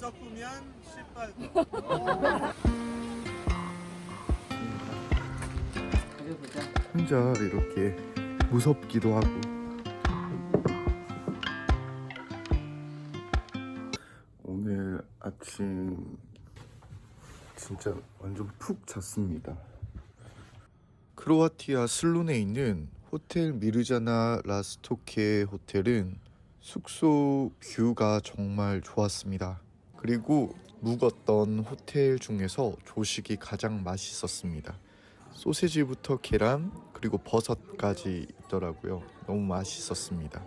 섞으면 18도. 혼자 이렇게 무섭기도 하고 오늘 아침 진짜 완전 푹 잤습니다. 크로아티아 슬론에 있는 호텔 미르자나 라스토케 호텔은 숙소 뷰가 정말 좋았습니다. 그리고 묵었던 호텔 중에서 조식이 가장 맛있었습니다. 소세지부터 계란 그리고 버섯까지 있더라고요. 너무 맛있었습니다.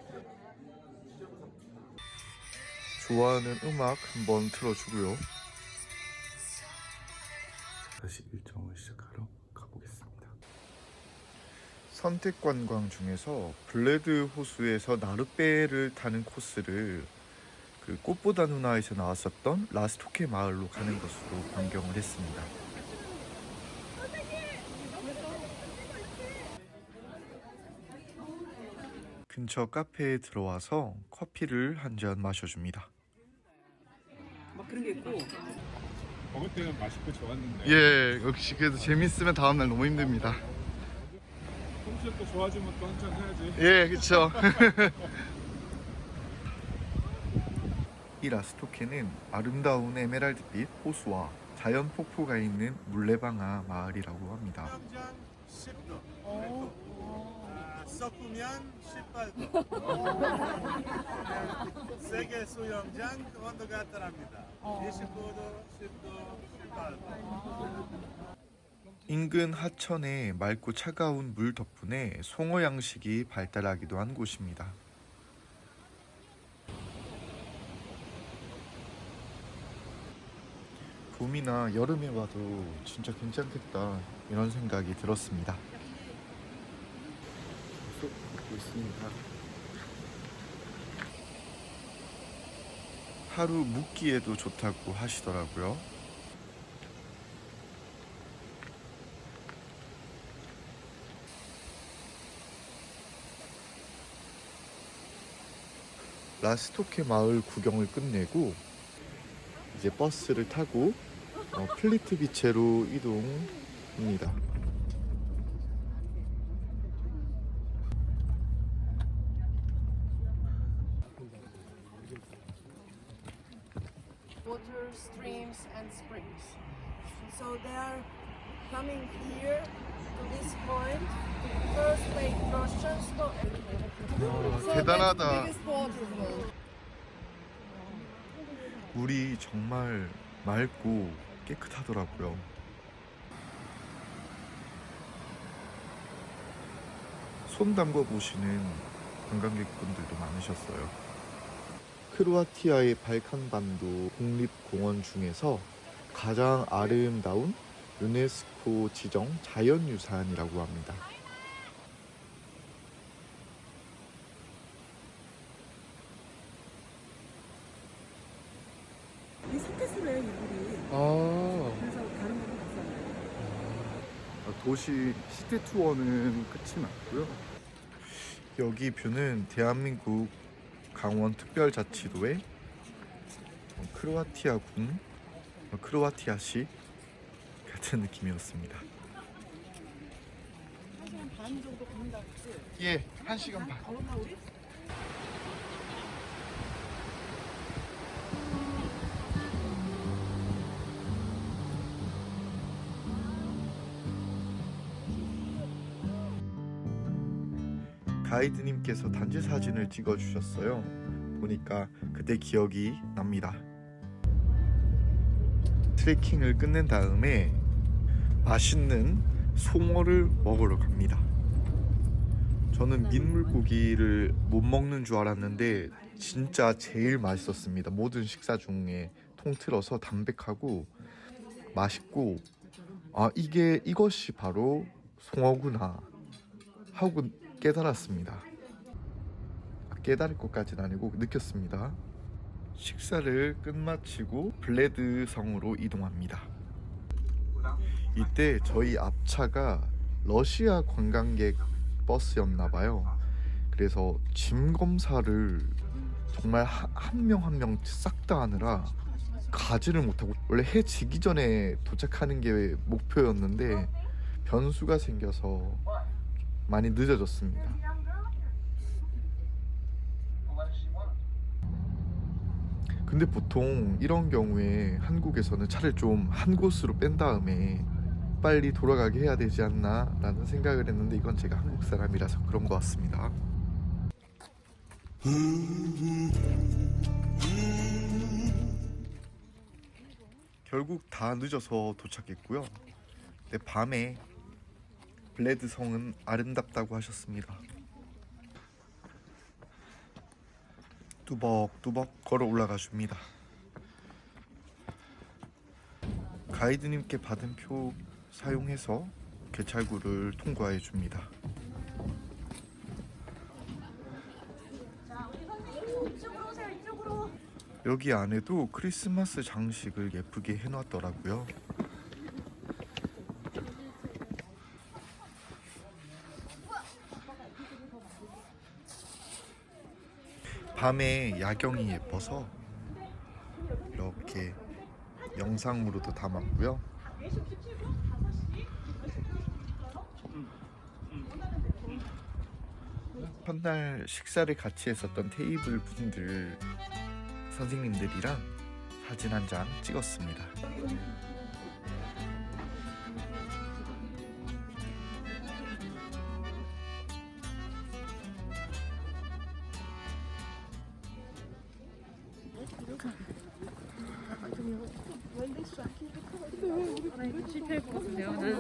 좋아하는 음악 한번 틀어주고요. 다시 일정을 시작하러 가보겠습니다. 선택 관광 중에서 블레드 호수에서 나룻배를 타는 코스를 그 꽃보다 누나에서 나왔었던 라스토케 마을로 가는 것으로 변경을 했습니다. 근처 카페에 들어와서 커피를 한 잔 마셔줍니다. 막 그런 게 있고 먹을 때는 맛있고 좋았는데 예, 역시 그래도 재밌으면 다음날 너무 힘듭니다. 또 좋아지면 또 한잔 해야지 예, 그쵸. 이 라스토케는 아름다운 에메랄드빛 호수와 자연 폭포가 있는 물레방아 마을이라고 합니다. 수영장 10도. 아, 섞으면 18도. 세계 수영장 온도가 다릅니다. 29도, 10도, 18도. 인근 하천의 맑고 차가운 물 덕분에 송어 양식이 발달하기도 한 곳입니다. 봄이나 여름에 와도 진짜 괜찮겠다 이런 생각이 들었습니다. 있습니다. 하루 묵기에도 좋다고 하시더라고요. 라스토케 마을 구경을 끝내고 이제 버스를 타고 어, 플리트 비체로 이동합니다. water streams and springs. So they are coming here to this point. First make Russian stone. So 대단하다. biggest waterfall. 물이 정말 맑고 깨끗하더라고요. 손 담궈 보시는 관광객분들도 많으셨어요. 크로아티아의 발칸반도 국립공원 중에서 가장 아름다운 유네스코 지정 자연유산이라고 합니다. 이 섞였어요 이불이 아, 그래서 다른 분이 있었나요? 도시 시티 투어는 끝이 났고요. 여기 뷰는 대한민국 강원 특별자치도의 크로아티아 군, 크로아티아시 같은 느낌이었습니다. 한 시간 반 정도 걸린다 그랬지? 예, 한 시간 반. 걸었나 우리? 가이드님께서 단지 사진을 찍어 주셨어요. 보니까 그때 기억이 납니다. 트레킹을 끝낸 다음에 맛있는 송어를 먹으러 갑니다. 저는 민물고기를 못 먹는 줄 알았는데 진짜 제일 맛있었습니다. 모든 식사 중에 통틀어서 담백하고 맛있고 아 이게 이것이 바로 송어구나 하고 깨달았습니다. 아, 깨달을 것까지는 아니고 느꼈습니다. 식사를 끝마치고 블레드 성으로 이동합니다. 이때 저희 앞차가 러시아 관광객 버스였나 봐요. 그래서 짐 검사를 정말 한 명 한 명 싹 다 하느라 가지를 못하고 원래 해 지기 전에 도착하는 게 목표였는데 변수가 생겨서 많이 늦어졌습니다. 근데 보통 이런 경우에 한국에서는 차를 좀 한 곳으로 뺀 다음에 빨리 돌아가게 해야 되지 않나 라는 생각을 했는데 이건 제가 한국 사람이라서 그런 것 같습니다. 결국 다 늦어서 도착했고요. 근데 밤에 블레드 성은 아름답다고 하셨습니다. 뚜벅뚜벅 걸어 올라가 줍니다. 가이드님께 받은 표 사용해서 개찰구를 통과해 줍니다. 여기 안에도 크리스마스 장식을 예쁘게 해놨더라고요. 밤에 야경이 예뻐서 이렇게 영상으로도 담았고요. 첫날 식사를 같이 했었던 테이블 분들 선생님들이랑 사진 한 장 찍었습니다.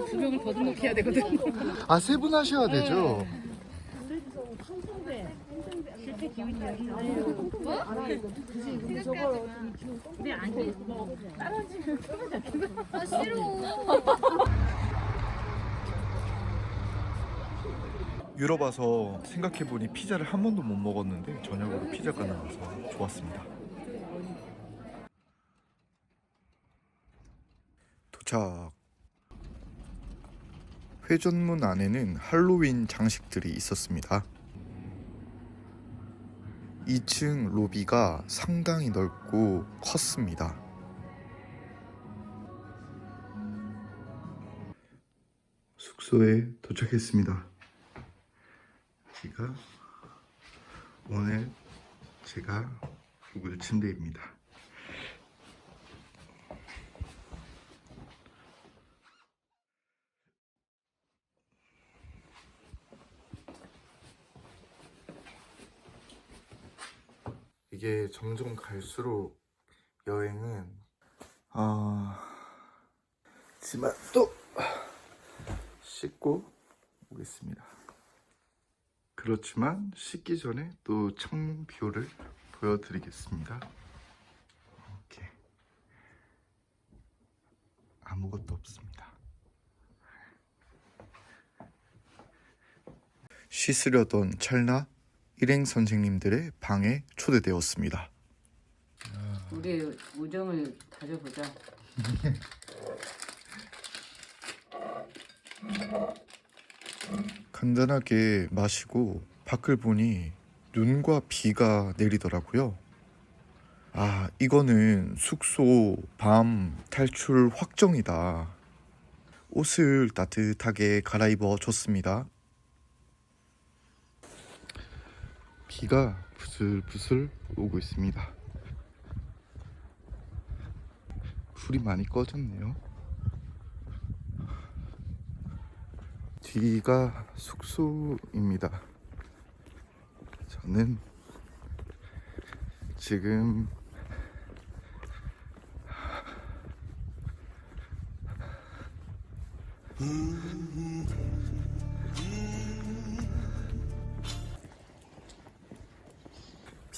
두 명을 더 등록 해야 되거든. 아 세 분 하셔야 되죠. 유럽 와서 생각해보니 피자를 한 번도 못 먹었는데 저녁으로 피자가 나와서 좋았습니다. 도착. 회전문 안에는 할로윈 장식들이 있었습니다. 2층 로비가 상당히 넓고 컸습니다. 숙소에 도착했습니다. 여기가 오늘 제가 묵을 침대입니다. 이게 점점 갈수록 여행은 아 하지만 또 씻고 오겠습니다. 그렇지만 씻기 전에 또 비율을 보여드리겠습니다. 아무것도 없습니다. 씻으려던 찰나 일행 선생님들의 방에 초대되었습니다. 우리의 우정을 다져보자. 간단하게 마시고 밖을 보니 눈과 비가 내리더라고요. 아, 이거는 숙소 밤 탈출 확정이다. 옷을 따뜻하게 갈아입어 줬습니다. 비가 부슬부슬 오고 있습니다. 불이 많이 꺼졌네요. 뒤가 숙소입니다. 저는 지금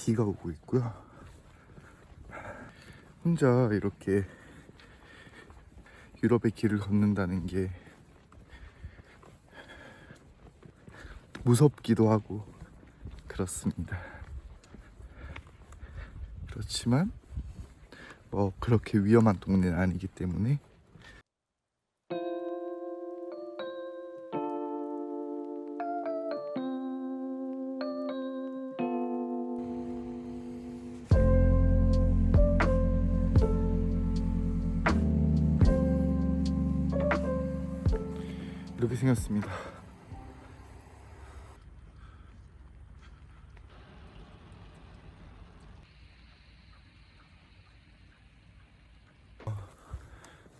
비가 오고 있고요. 혼자 이렇게 유럽의 길을 걷는다는 게 무섭기도 하고 그렇습니다. 그렇지만 뭐 그렇게 위험한 동네는 아니기 때문에 이렇게 생겼습니다.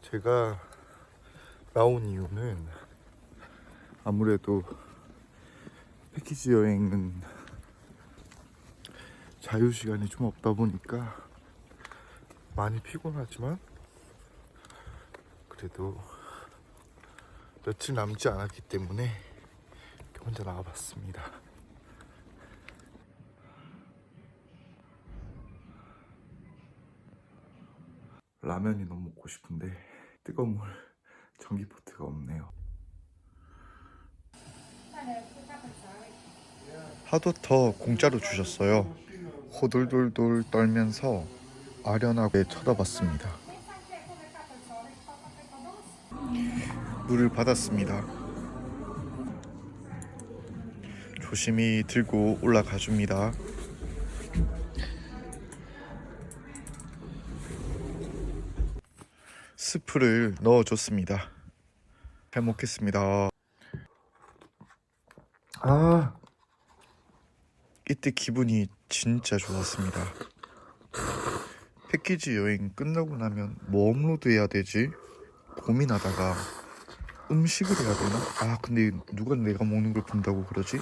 제가 나온 이유는 아무래도 패키지 여행은 자유 시간이 좀 없다 보니까 많이 피곤하지만 그래도 며칠 남지 않았기 때문에 혼자 나와봤습니다. 라면이 너무 먹고 싶은데 뜨거운 물 전기포트가 없네요. 하도 더 공짜로 주셨어요. 호돌돌돌 떨면서 아련하게 쳐다봤습니다. 물을 받았습니다. 조심히 들고 올라가 줍니다. 스프를 넣어줬습니다. 잘 먹겠습니다. 아, 이때 기분이 진짜 좋았습니다. 패키지 여행 끝나고 나면 뭐 업로드 해야 되지? 고민하다가 음식을 해야 되나? 아 근데 누가 내가 먹는 걸 본다고 그러지?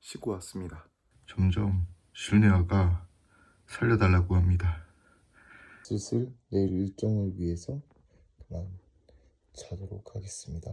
씻고 왔습니다. 점점 실내화가 살려달라고 합니다. 슬슬 내일 일정을 위해서 그만 자도록 하겠습니다.